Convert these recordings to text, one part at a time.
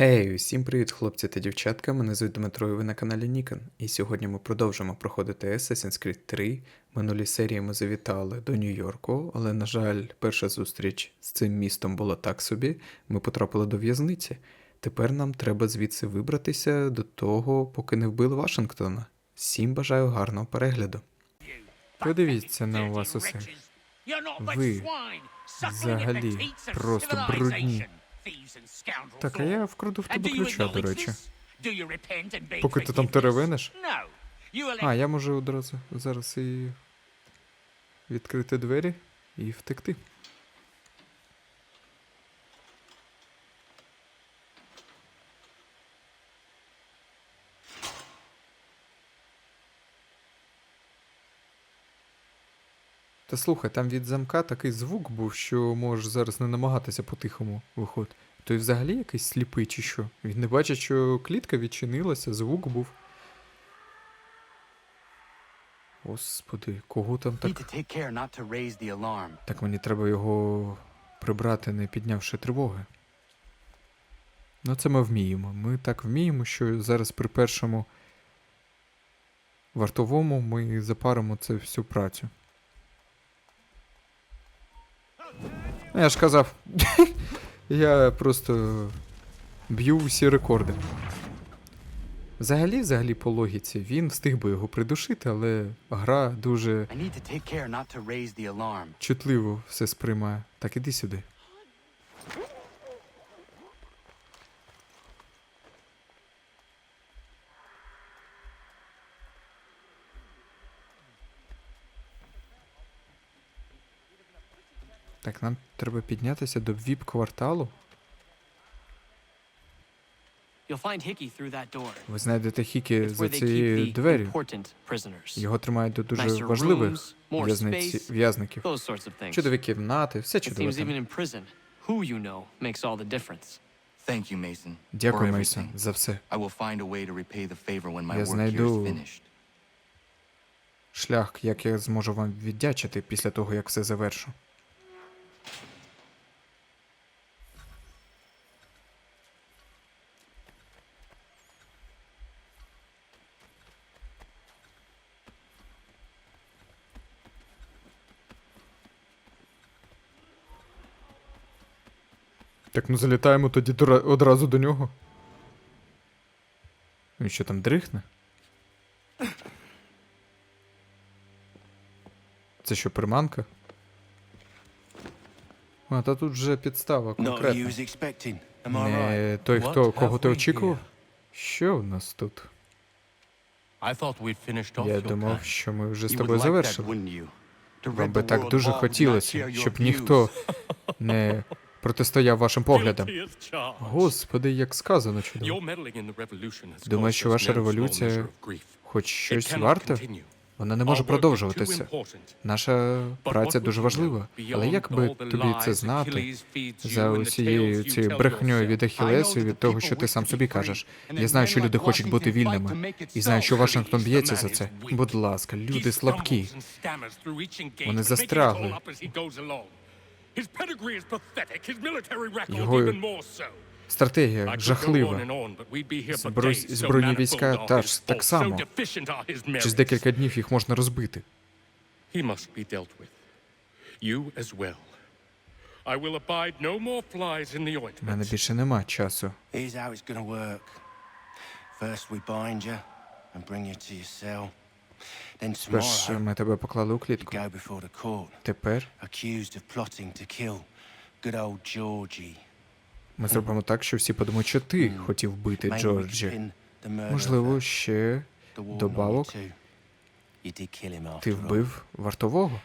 Гей, усім привіт, хлопці та дівчатка. Мене звуть Дмитро, і ви на каналі Нікон. І сьогодні ми продовжимо проходити Assassin's Creed 3. Минулій серії ми завітали до Нью-Йорку, але, на жаль, перша зустріч з цим містом була так собі. Ми потрапили до в'язниці. Тепер нам треба звідси вибратися до того, поки не вбили Вашингтона. Всім бажаю гарного перегляду. Подивіться на вас усе. Ви взагалі просто брудні. Так, а я вкраду в тебе ключа, до речі. Поки ти там теревениш. А, А, я можу одразу зараз і відкрити двері і втекти. Та слухай, там від замка такий звук був, що можеш зараз не намагатися по-тихому виходити. Той взагалі якийсь сліпий чи що? Він не бачить, що клітка відчинилася, звук був. Господи, кого там так. Так мені треба його прибрати, не піднявши тривоги. Ну, це ми вміємо. Ми так вміємо, що зараз при першому вартовому ми запаримо це всю працю. Я ж казав, я просто б'ю всі рекорди. Взагалі, взагалі, по логіці, він встиг би його придушити, але гра дуже чутливо все сприймає. Так іди сюди. Так, нам треба піднятися до віп-кварталу. Door. Ви знайдете Хікі за цією дверю. Його тримають до дуже важливих в'язників. Чудові кімнати, все seems там. Дякую, Мейсон, за все. Я знайду-. Шлях, як я зможу вам віддячити після того, як все завершу. Так, ну залітаємо тоді одразу до нього. Він що там дрихне? Це що, приманка? А, та тут вже підстава конкретна. Не той, хто, кого ти очікував? Що в нас тут? Я думав, що ми вже з тобою завершили. Вам би так дуже хотілося, щоб ніхто не протистояв вашим поглядам. Господи, як сказано чудово. Думаю, що ваша революція. Хоч щось варте, вона не може продовжуватися. Наша праця дуже важлива. Але як би тобі це знати за усією цією брехнею від Ахілесу від того, що ти сам собі кажеш? Я знаю, що люди хочуть бути вільними, і знаю, що Вашингтон б'ється за це. Будь ласка, люди слабкі. Вони застрягли. Його Стратегія жахлива. Зброй- збройні війська теж так само. Через декілька днів їх можна розбити. He must be dealt with. You as well. I will abide no more flies in the У мене більше нема часу. Here's how it's gonna work. First, we bind you and bring you to your cell. Tomorrow, ми тебе поклали у клітку. Тепер ми зробимо так, що всі подумають, що ти хотів could Джорджі. Можливо, ще добавок ти вбив вартового.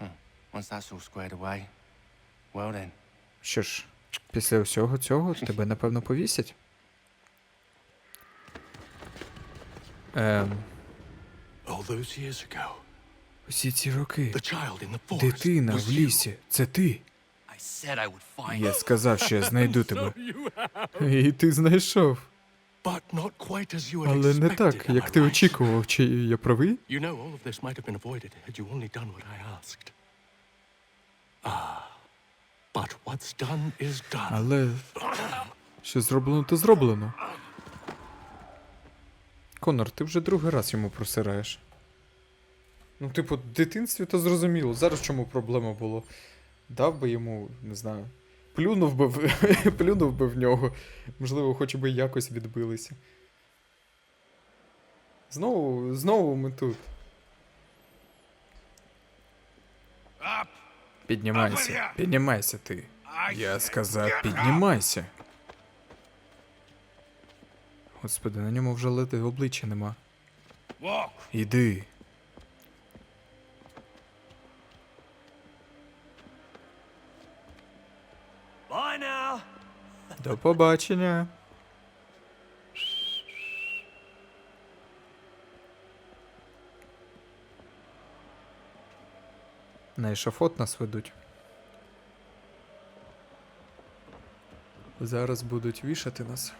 Hmm. Що ж, після всього цього тебе напевно повісять. Ем, All those years ago, усі ці роки. the child in the forest Дитина в лісі, це ти. I said I would find Я сказав, що я знайду тебе. І ти знайшов. but not quite as you had Але не так, як ти очікував. Чи я правий? You know, all of this might have been avoided had you only done what I asked. Ah, But what's done is done. Але що зроблено, то зроблено. Конор, ти вже другий раз йому просираєш. Ну, типу, в дитинстві то зрозуміло. Зараз чому проблема було? Дав би йому, не знаю. Плюнув би в, плюнув би в нього. Можливо, хоч би якось відбилися. Знову, знову ми тут. Піднімайся, піднімайся ти. Я сказав, піднімайся. Господи, на ньому вже лети обличчя нема. Іди. До побачення. На ешафот нас ведуть. Зараз будуть вішати нас.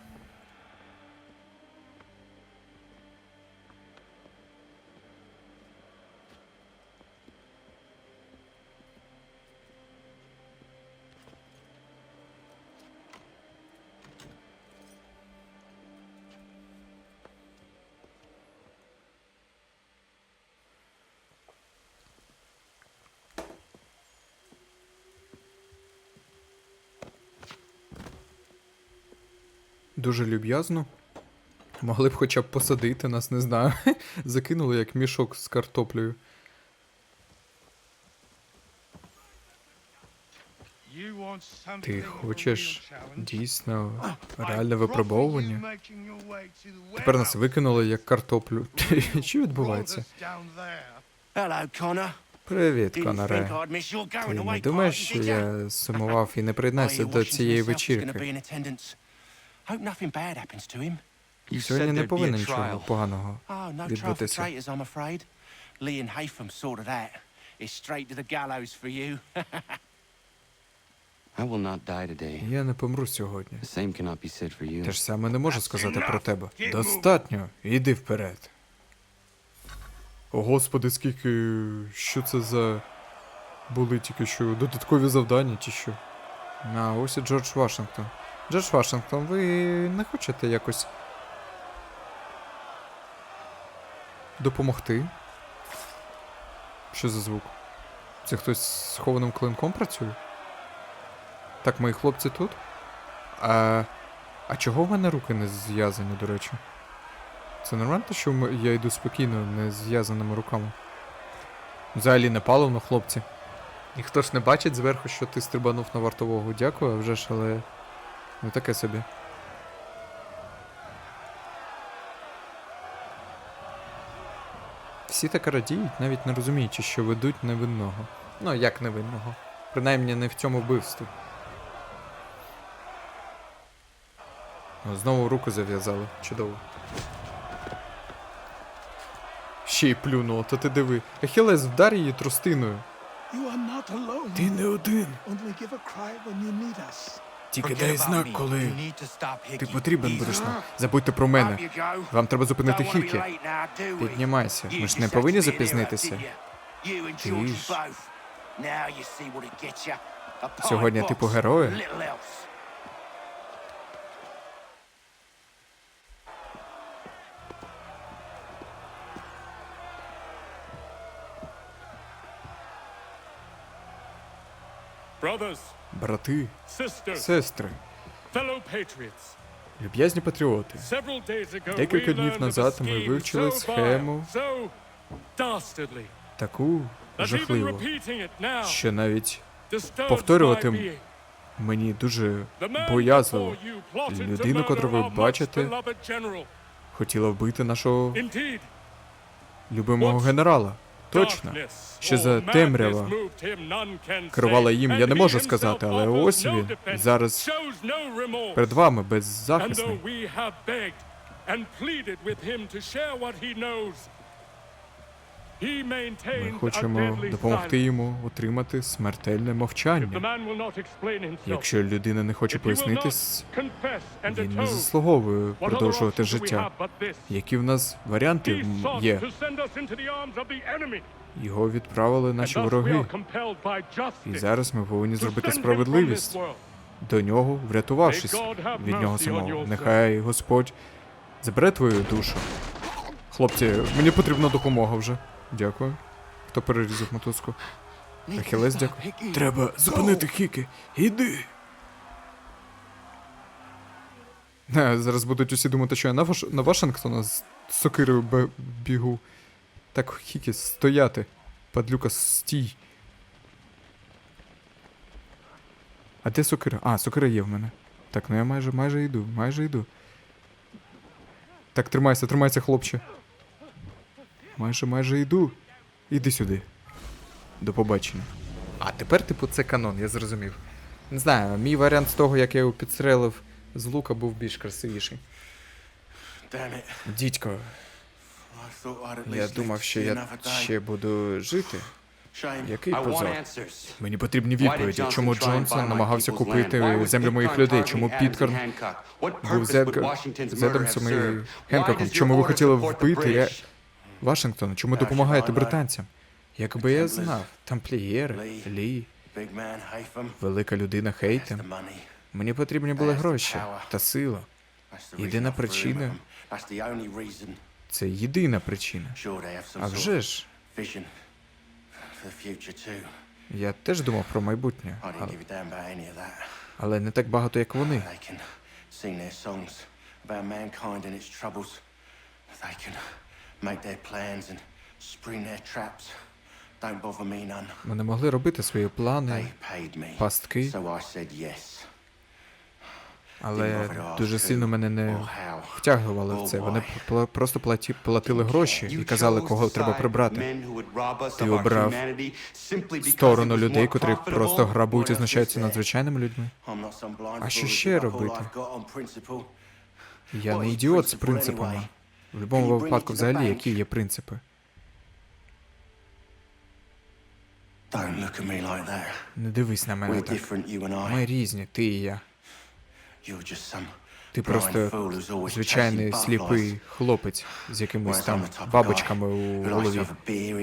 Дуже люб'язно. Могли б хоча б посадити нас, не знаю. Закинули як мішок з картоплею. Ти хочеш дійсно реальне випробовування? Тепер нас викинули як картоплю. Що відбувається? Привіт, your Ти не думаєш, що я сумував і не приєднався до цієї вечірки? Hope nothing bad happens to him. You Сьогодні не a нічого поганого Oh, no trial for відбутися. traitors, I'm afraid. Lee and Haytham sorted that. It's straight to the gallows for you. I will not die today. Я не помру сьогодні. The same cannot be said for you. Те ж саме не можу сказати про тебе. Достатньо, іди вперед. О, господи, скільки. Що це за. Були тільки що додаткові завдання чи що? А, ось і Джордж Вашингтон. Джордж Вашингтон, ви не хочете якось. допомогти? Що за звук? Це хтось з схованим клинком працює? Так, мої хлопці тут? А. А чого в мене руки не зв'язані, до речі? Це нормально, що я йду спокійно, не зв'язаними руками? Взагалі не паливно, хлопці. Ніхто ж не бачить зверху, що ти стрибанув на вартового. Дякую, а вже ж, але. Ну таке собі. Всі так радіють, навіть не розуміючи, що ведуть невинного. Ну, як невинного. Принаймні не в цьому вбивстві. Знову руку зав'язали. Чудово. Ще й плюнуло, то ти диви. Ахілес вдар її тростиною. Ти не один. Тільки дай знак, коли ти потрібен будеш нам. Забудьте про мене. Вам треба зупинити Хікі. Піднімайся. Ми ж не повинні запізнитися. Ти ж. both. Now you Брати, сестри, люб'язні патріоти. Декілька днів назад ми вивчили схему. Таку жахливу, що навіть повторювати мені дуже боязливо. Людину, котру ви бачите, хотіла вбити нашого любимого генерала. Точно. darkness Що за темрява керувала їм, я не можу сказати, але ось він зараз перед вами беззахисний. Ми хочемо допомогти йому отримати смертельне мовчання. Якщо людина не хоче пояснитись, він не заслуговує продовжувати життя. Які в нас варіанти є? Його відправили наші вороги. І зараз ми повинні зробити справедливість до нього, врятувавшись від нього самого. Нехай Господь забере твою душу. Хлопці, мені потрібна допомога вже. Дякую. Хто перерізав мотузку? Ахілес, дякую. Треба зупинити Хіки. Іди. Не, зараз будуть усі думати, що я на, Ваш... на Вашингтона з сокирою бе- бігу. Так, Хікі, стояти. Падлюка, стій. А де сокира? А, сокира є в мене. Так, ну я майже майже йду, майже йду. Так, тримайся, тримайся, хлопче. Майже майже йду. Іди сюди. До побачення. А тепер, типу, це канон, я зрозумів. Не знаю, мій варіант з того, як я його підстрелив з лука, був більш красивіший. Damn it. Дідько, я думав, що я ще буду жити. Який позор. Мені потрібні відповіді. Чому Джонсон намагався купити землю моїх людей? Чому? What був purpose з, would Едга... Washington's з murder Едамсом have і? Генкоком? Чому ви хотіли вбити Ре- British? Вашингтона? Чому допомагаєте британцям? Якби я знав, тамплієри. Лі, велика людина Хейтем. Мені потрібні були гроші та сила. Єдина причина-. Це єдина причина. А вже ж, я теж думав про майбутнє, але, але не так багато, як вони. They can make their plans and spring their traps. Don't bother me none. Вони могли робити свої плани, пастки, So I said yes. але дуже сильно мене не втягували в це. Вони просто платі, платили гроші і казали, кого треба прибрати. Ти обрав Сторону людей, котрі просто грабують і знущаються над звичайними людьми. А що ще робити? Я не ідіот з принципами. В будь-якому випадку, взагалі, які є принципи. Не дивись на мене так. Ми різні, ти і я. Ти просто звичайний сліпий хлопець з якимись там бабочками у голові.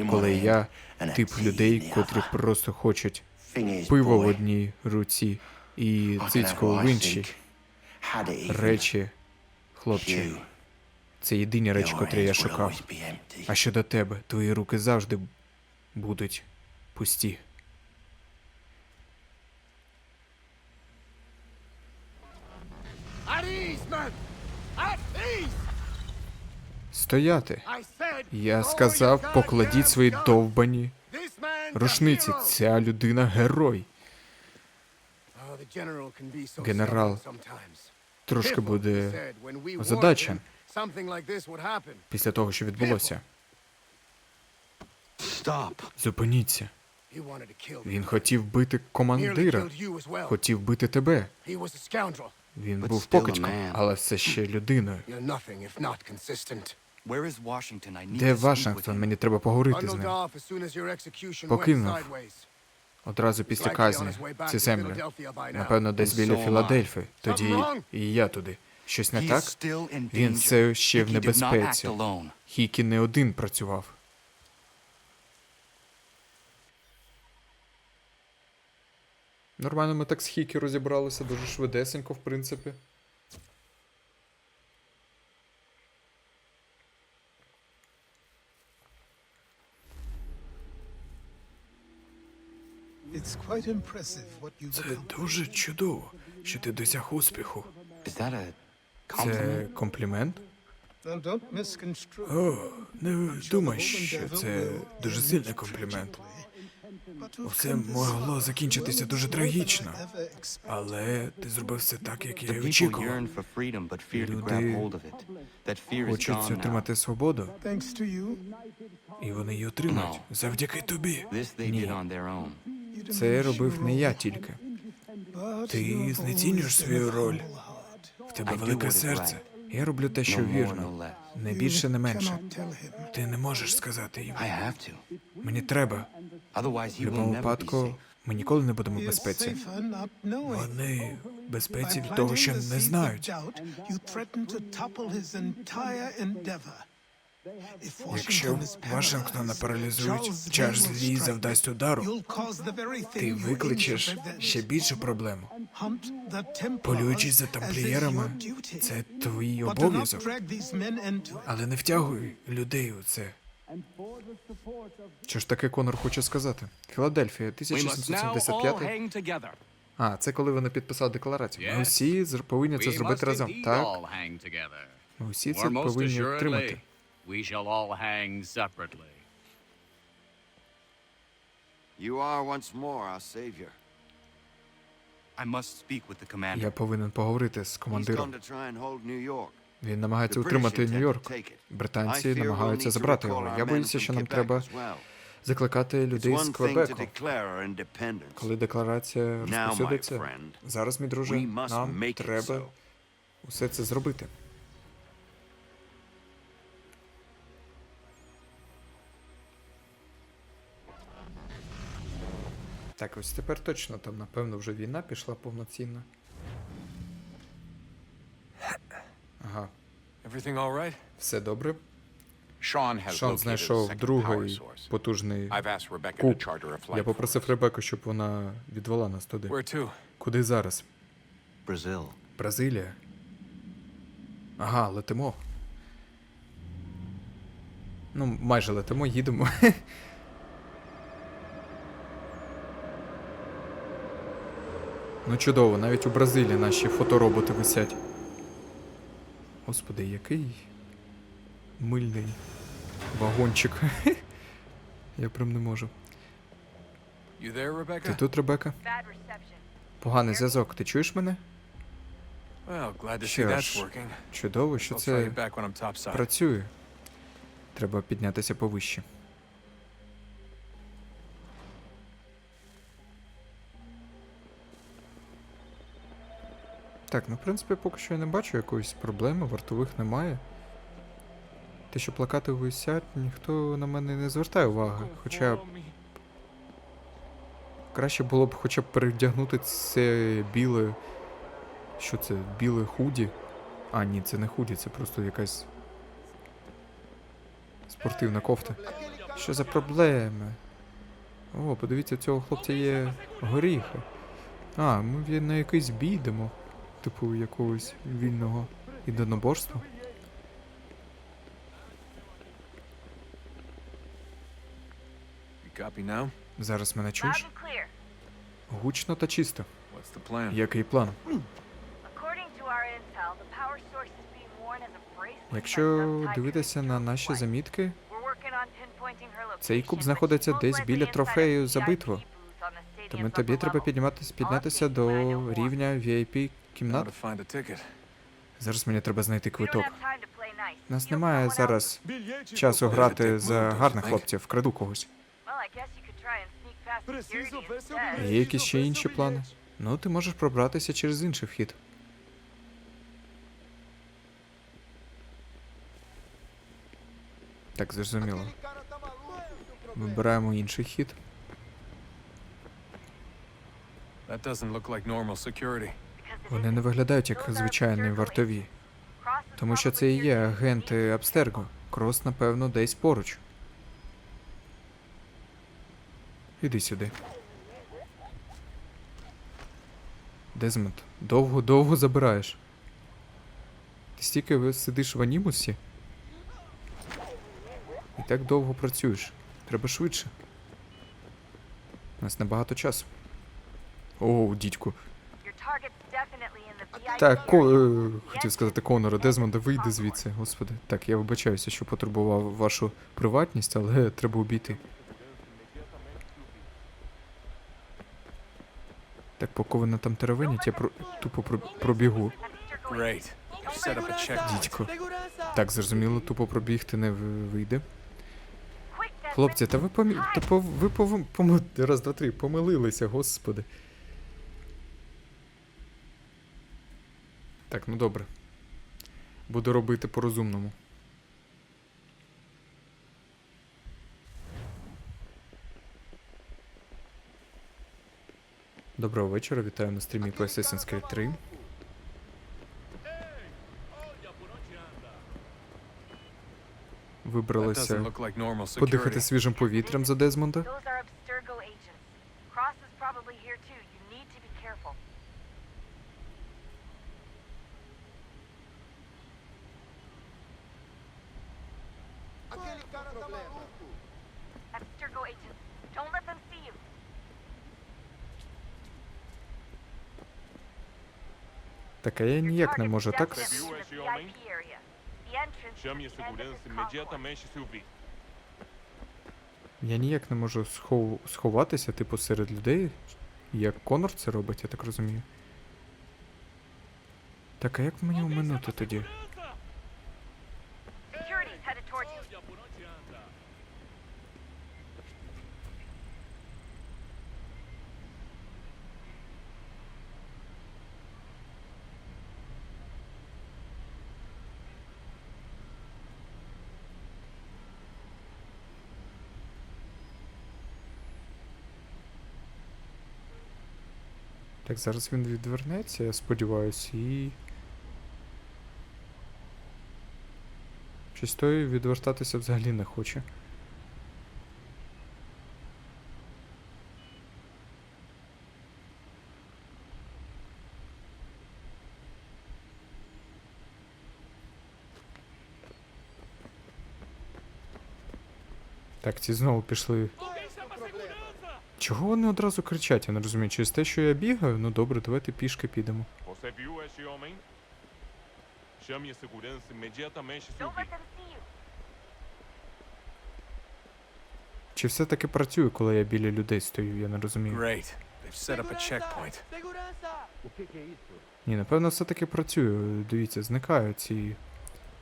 Коли я тип людей, котрі просто хочуть пиво в одній руці і цицьку в іншій. Речі, хлопче, це єдині речі, котрі я шукав. А щодо тебе, твої руки завжди будуть пусті. Стояти. Я сказав, покладіть свої довбані рушниці. Ця людина герой. Oh, Генерал. Трошки буде озадачен після того, що відбулося. Stop. Зупиніться. He wanted to kill me. Він хотів бити Nearly командира, killed you as well. хотів бити тебе. He was a scoundrel. Він був still a покидьком, man. але все ще людиною. You're nothing if not consistent. Where is Washington? I need Де to speak with Вашингтон? him. Мені треба поговорити з Bundled ним. off as soon as your execution went Покинув. Одразу після казні on his way back ці to землі. Напевно, десь біля. Філадельфії. Тоді і я туди. Щось не так? Він все ще в небезпеці. Хікі не один працював. Нормально ми так з Хікі розібралися, дуже швидесенько, в принципі. Це дуже чудово, що ти досяг успіху. Це комплімент? Misconstrue. О, не думай, що це дуже сильний комплімент. Все могло закінчитися дуже трагічно. Але ти зробив все так, як я і очікував. Люди Хочуть отримати свободу, і вони її отримають завдяки тобі. Ні. Це робив не я тільки. Ти знецінюєш свою роль. Тебе велике серце. Я роблю те, що No вірно. Не більше, не менше. Ти не можеш сказати їм. Мені треба. В будь-якому випадку ми ніколи не будемо в безпеці. Вони в безпеці від того, що не знають. Якщо Вашингтона паралізують, Чарльз Лі завдасть удару, ти викличеш ще більшу проблему. Полюючись за тамплієрами, це твій обов'язок. Але не втягуй людей у це. Що ж таке Конор хоче сказати? Філадельфія, We must now all 1775. А, це коли вони підписали декларацію. Ми усі повинні це зробити разом. Так, ми усі це повинні отримати. We shall all hang separately. You are once more our savior. I must speak with the commander. Я повинен поговорити з He's командиром. come to try and hold New York. Він намагається The British утримати Нью-Йорк. take it. Британці I fear we'll намагаються забрати його. our Я men боюся, що нам треба закликати людей з one thing to Квебеку. declare our independence. Коли декларація Now, my розповсюдиться, friend, зараз, мій друже, we must нам треба so. усе це зробити. Так, ось тепер точно там, напевно, вже війна пішла повноцінна. Ага, right? все добре. Шон знайшов другий потужний куб. Я попросив. Ребеку, щоб вона відвела нас туди. Куди зараз? Brazil. Бразилія. Ага, летимо. Ну, майже летимо, їдемо. ну, чудово, навіть у Бразилії наші фотороботи висять. Господи, який мильний вагончик. Я прям не можу. Ти тут, Ребека? Поганий зв'язок. Ти чуєш мене? Що ж. Чудово, що це працює. Треба піднятися повище. Так, ну в принципі, поки що я не бачу якоїсь проблеми, вартових немає. Те, що плакати висять, ніхто на мене не звертає уваги. Хоча краще було б хоча б перевдягнути це біле. Що це? Біле худі. А, ні, це не худі, це просто якась спортивна кофта. Що за проблеми? О, подивіться, у цього хлопця є горіхи. А, ми на якийсь бій йдемо. Типу якогось вільного ідоноборства. Зараз мене чуєш? Гучно та чисто. Який план? Якщо дивитися на наші замітки, цей куб знаходиться десь біля трофею за битву. тому тобі треба підніматися, піднятися до рівня VIP кімнат. Зараз мені треба знайти квиток. У нас немає зараз Часу грати за гарних хлопців, вкраду когось. Є якісь ще інші плани? Ну, ти можеш пробратися через інший вхід. Так, зрозуміло. Вибираємо інший хід. That doesn't look like normal security. Вони не виглядають як звичайні вартові, тому що це і є агенти Абстерго. Крос, напевно, десь поруч. Іди сюди. Дезмонд, довго-довго забираєш. Ти стільки сидиш в анімусі? І так довго працюєш. Треба швидше. У нас небагато часу. О, дідьку. Так, ко... е, хотів сказати Конора, Дезмонда, вийди звідси, господи. Так, я вибачаюся, що потурбував вашу приватність, але треба обійти. Так, поки вони там теревенять, я про... тупо про... пробігу. Дідько. Так, зрозуміло, тупо пробігти не вийде. Хлопці, та ви помі... Та пов... ви пов... пом... Раз, два, три, помилилися, господи. Так, ну добре. Буду робити по-розумному. Доброго вечора, вітаю на стрімі по Assassin's Creed 3. That вибралися подихати свіжим повітрям за Дезмонда. Так, я ніяк не можу, так? с-. Я ніяк не можу схов... сховатися, типу, серед людей. Як Конор це робить, я так розумію. Так, а як мені оминути тоді? Так, зараз він відвернеться, я сподіваюся, і. Щось той відвертатися взагалі не хоче. Так, ці знову пішли. Чого вони одразу кричать? Я не розумію. Через те, що я бігаю? Ну добре, давайте пішки підемо. Чи все-таки працює, коли я біля людей стою, я не розумію. Great. They've set up a checkpoint. Ні, напевно, все-таки працює. Дивіться, зникають ці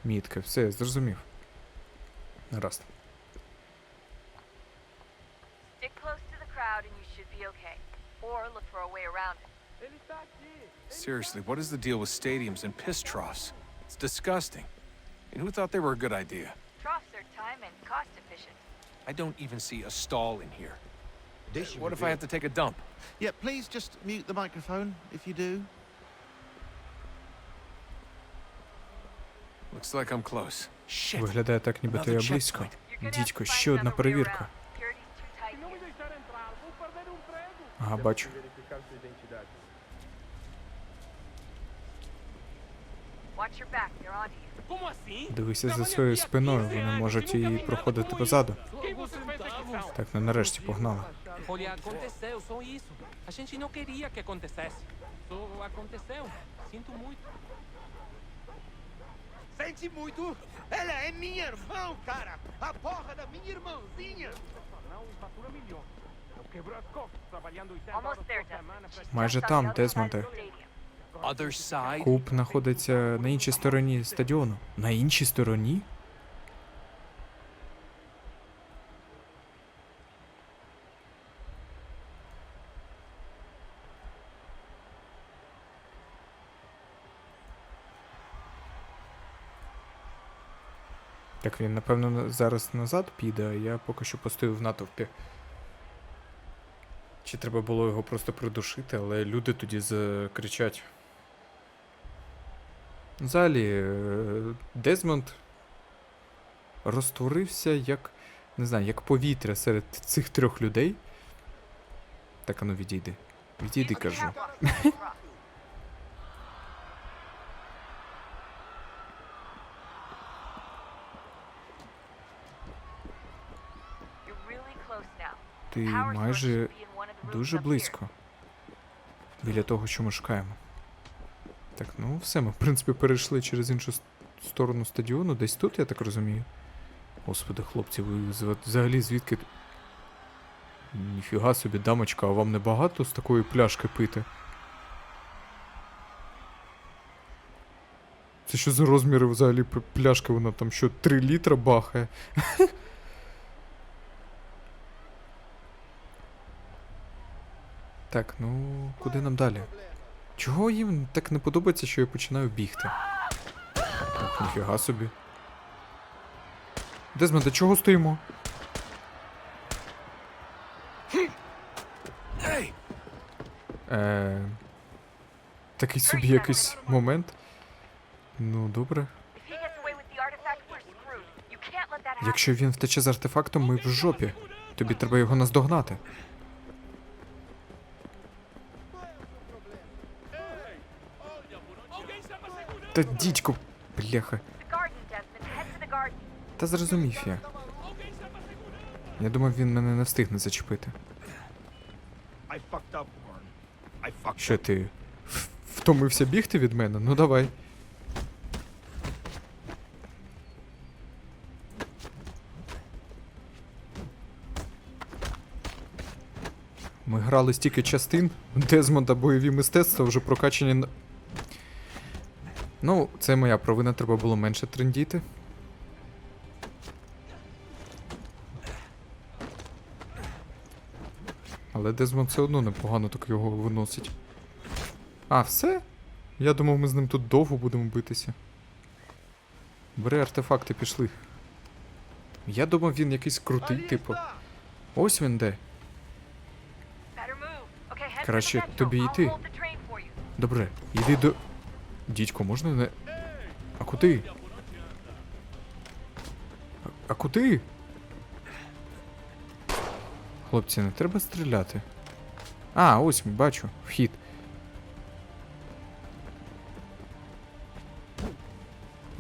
мітки. Все, я зрозумів. Гаразд. for a way around it. Seriously, what is the deal with stadiums and piss troughs? It's disgusting. And who thought they were a good idea? Troughs are time and cost efficient. I don't even see a stall in here. What if I have to take a dump? Yeah, please just mute the microphone if you do. Looks like I'm close. Shit. Виглядає так, ніби то я Another близько. checkpoint. You're gonna have Дідько, to ще find одна another way перевірка. around. Security's too tight here. Ага, бачу. Watch your back, they're onto you. Дивися за своєю спиною, вони можуть і проходити позаду. Так, ну нарешті погнали. Olha, aconteceu, só isso. A gente não queria que acontecesse. Só aconteceu. Sinto muito. Sente muito? Ela é minha irmã, cara! A porra da minha irmãzinha! Almost there, Dustin. Майже там, side? Куб знаходиться на іншій стороні стадіону. На іншій стороні? Так він, напевно, зараз назад піде, а я поки що постою в натовпі. Чи треба було його просто придушити, але люди тоді закричать. Взагалі, е, Дезмонд розтворився як. не знаю, як повітря серед цих трьох людей. Так, ану відійди. Відійди, кажу. Ти майже дуже близько. Біля того, що ми шукаємо. Так, ну все, ми, в принципі, перейшли через іншу сторону стадіону, десь тут, я так розумію. Господи, хлопці, ви взагалі звідки. Ніфіга собі, дамочка, а вам не багато з такої пляшки пити? Це що за розміри взагалі пляшки? Вона там що, 3 літра бахає? Так, ну куди нам далі? Чого їм так не подобається, що я починаю бігти? Ох, ніфіга собі. Дезмон, до чого стоїмо? Е, такий собі якийсь момент. Ну, добре. Якщо він втече з артефактом, ми в жопі. Тобі треба його наздогнати. Та дідько, бляха. Та зрозумів я. Я думав, він мене не встигне зачепити. Що ти втомився бігти від мене? Ну давай. Ми грали стільки частин, Дезмонда бойові мистецтва вже прокачані. Ну, це моя провина, треба було менше трендіти. Але Дезмонд все одно непогано так його виносить. А, все? Я думав, ми з ним тут довго будемо битися. Бери артефакти, пішли. Я думав, він якийсь крутий, типу. Ось він де. Краще тобі йти. Добре, іди до. Дідько, можна не. А куди? А, а куди? Хлопці, не треба стріляти. А, ось бачу, вхід.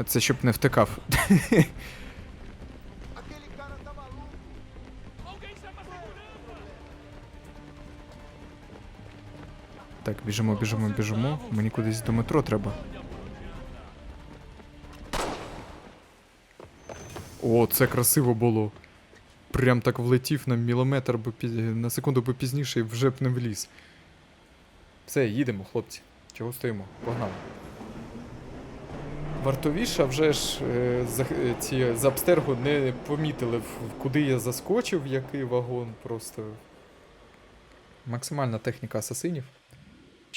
Це щоб не втикав. Так, біжимо, біжимо, біжимо. Мені кудись до метро треба. О, це красиво було. Прям так влетів на міліметр, бо пі- на секунду би пізніше і вже б не вліз. Все, їдемо, хлопці. Чого стоїмо? Погнали. Вартовіша вже ж е, за, е, ці з Абстергу не помітили, куди я заскочив, який вагон. Просто. Максимальна техніка асасинів.